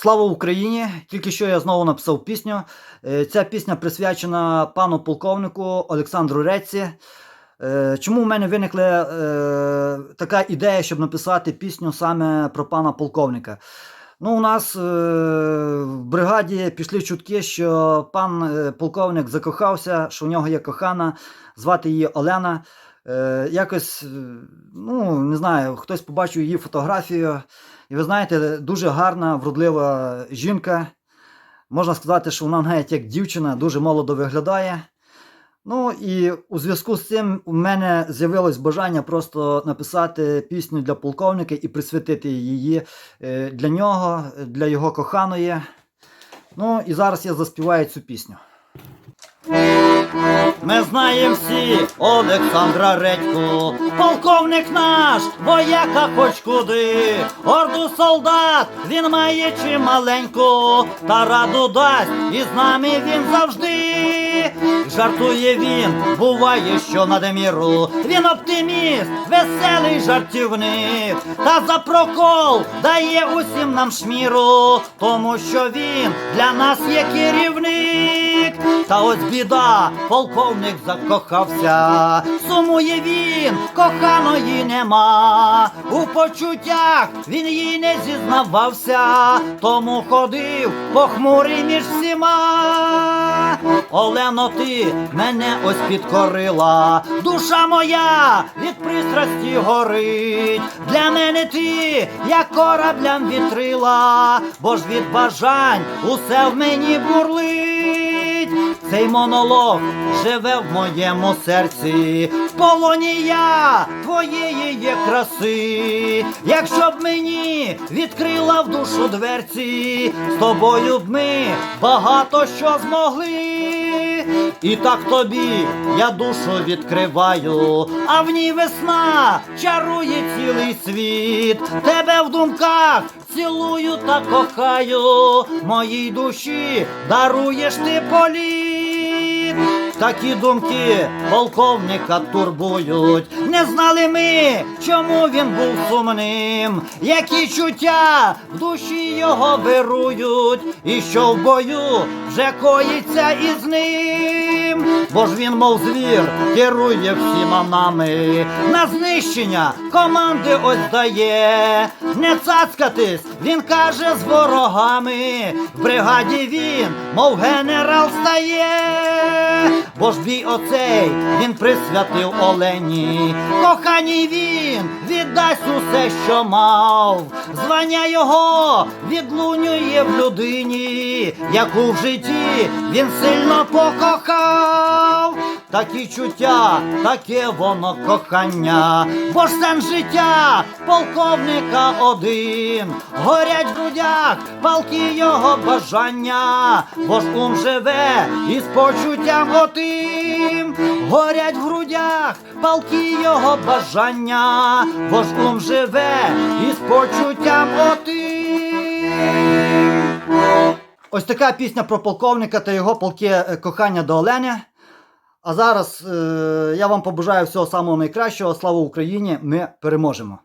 Слава Україні! Тільки що я знову написав пісню. Е, Ця пісня присвячена пану полковнику Олександру Реці. Е, Чому в мене виникла е, така ідея, щоб написати пісню саме про пана полковника? Ну, у нас в бригаді пішли чутки, що пан полковник закохався, що в нього є кохана, звати її Олена. Якось, ну, не знаю, хтось побачив її фотографію. І ви знаєте, дуже гарна, вродлива жінка. Можна сказати, що вона навіть як дівчина дуже молодо виглядає. Ну і у зв'язку з цим у мене з'явилось бажання просто написати пісню для полковника і присвятити її е, для нього, для його коханої. Ну і зараз я заспіваю цю пісню. Ми знаємо всі Олександра Редьку, полковник наш, вояка хоч куди, орду солдат він має чималеньку, та раду дасть, і з нами він завжди. Жартує він, буває, що надміру. Він оптиміст, веселий жартівник, та за прокол дає усім нам шміру, тому що він для нас є керівник. Та ось біда, полковник закохався, сумує він, коханої нема. У почуттях він їй не зізнавався, тому ходив похмурий між всіма. Олено, ти мене ось підкорила, душа моя від пристрасті горить. Для мене ти, як кораблям вітрила, бо ж від бажань усе в мені бурлить. Цей монолог живе в моєму серці, в полоні я твоєї є краси. Якщо б мені відкрила в душу дверці, з тобою б ми багато що змогли. І так тобі я душу відкриваю, а в ній весна чарує цілий світ. Тебе в думках цілую та кохаю, моїй душі даруєш ти політ. Такі думки полковника турбують. Не знали ми, чому він був сумним, які чуття в душі його вирують, і що в бою вже коїться із ним. Бо ж він, мов звір, керує всіма нами. На знищення команди ось дає. Не цацкатись, він каже з ворогами. В бригаді він, мов генерал стає. Бо ж бій оцей він присвятив Олені. Коханій він віддасть усе, що мав. Звання його відлунює в людині, яку в житті він сильно покохав. Такі чуття, таке воно кохання, бо ж сен життя полковника один, горять в грудях палки його бажання, бо ж ум живе із почуттям отим, горять в грудях палки його бажання, бо ж ум живе із почуттям отим. Ось така пісня про полковника та його полки е, кохання до Олени. А зараз е, я вам побажаю всього самого найкращого. Слава Україні! Ми переможемо!